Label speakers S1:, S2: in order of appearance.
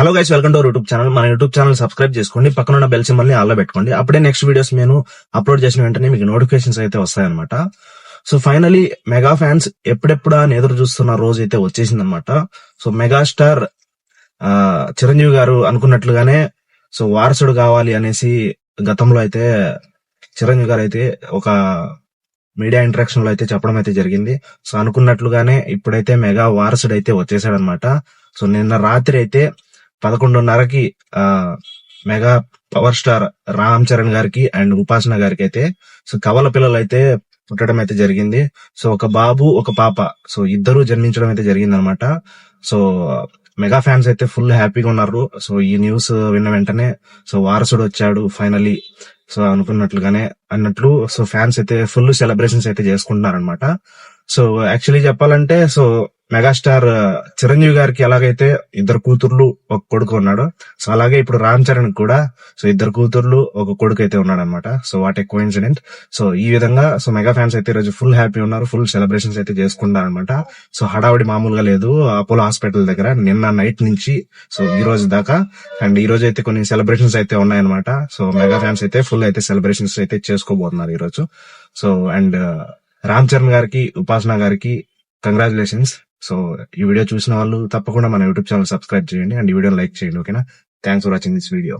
S1: Hello guys welcome to YouTube channel మన YouTube channel subscribe చేసుకోండి. పక్కన ఉన్న బెల్ సింబల్ని ఆల్లో పెట్టుకోండి. అప్పుడే నెక్స్ట్ వీడియోస్ నేను అప్లోడ్ చేసిన వెంటనే మీకు నోటిఫికేషన్స్ అయితే వస్తాయన్నమాట. సో ఫైనలీ మెగా ఫ్యాన్స్ ఎప్పుడెప్పుడు అని ఎదురు చూస్తున్న రోజు అయితే వచ్చేసింది అనమాట సో మెగాస్టార్ ఆ, చిరంజీవి గారు అనుకున్నట్లుగానే సో వారసుడు కావాలి అనేసి గతంలో అయితే చిరంజీవి గారు అయితే ఒక మీడియా ఇంటరాక్షన్లో అయితే చెప్పడం అయితే జరిగింది. సో అనుకున్నట్లుగానే ఇప్పుడైతే మెగా వారసుడు అయితే వచ్చేసాడనమాట సో నిన్న రాత్రి అయితే పదకొండున్నరకి ఆ mega power star Ram Charan గారికి అండ్ ఉపాసన గారికి అయితే సో కవల పిల్లలు అయితే పుట్టడం అయితే జరిగింది. సో ఒక బాబు ఒక పాప. సో ఇద్దరు జన్మించడం అయితే జరిగింది అనమాట సో మెగా ఫ్యాన్స్ అయితే ఫుల్ హ్యాపీగా ఉన్నారు. సో ఈ న్యూస్ విన్న వెంటనే సో వారసుడు వచ్చాడు ఫైనలీ. సో అనుకున్నట్లుగానే అన్నట్లు సో ఫ్యాన్స్ అయితే ఫుల్ సెలబ్రేషన్స్ అయితే చేసుకుంటున్నారు అనమాట సో యాక్చువల్లీ చెప్పాలంటే సో మెగాస్టార్ చిరంజీవి గారికి ఎలాగైతే ఇద్దరు కూతుర్లు ఒక కొడుకు ఉన్నాడు సో అలాగే ఇప్పుడు రామ్ చరణ్ కూడా సో ఇద్దరు కూతుర్లు ఒక కొడుకు అయితే ఉన్నాడు అనమాట so what a coincident so ఈ విధంగా సో మెగా ఫ్యాన్స్ అయితే ఈరోజు ఫుల్ హ్యాపీ ఉన్నారు ఫుల్ సెలబ్రేషన్స్ అయితే చేసుకుంటారు అనమాట సో హడావిడి మామూలుగా లేదు అపోలో హాస్పిటల్ దగ్గర నిన్న నైట్ నుంచి సో ఈ రోజు దాకా. అండ్ ఈ రోజు అయితే కొన్ని సెలబ్రేషన్స్ అయితే ఉన్నాయన్నమాట. సో మెగా ఫ్యాన్స్ అయితే ఫుల్ అయితే సెలబ్రేషన్స్ అయితే చేసుకోబోతున్నారు ఈరోజు సో అండ్ రామ్ చరణ్ గారికి ఉపాసన గారికి కంగ్రాచులేషన్స్. సో ఈ వీడియో చూసిన వాళ్ళు తప్పకుండా మన యూట్యూబ్ ఛానల్ సబ్స్క్రైబ్ చేయండి అండ్ ఈ వీడియో లైక్ చేయండి ఓకేనా? Thanks for watching this video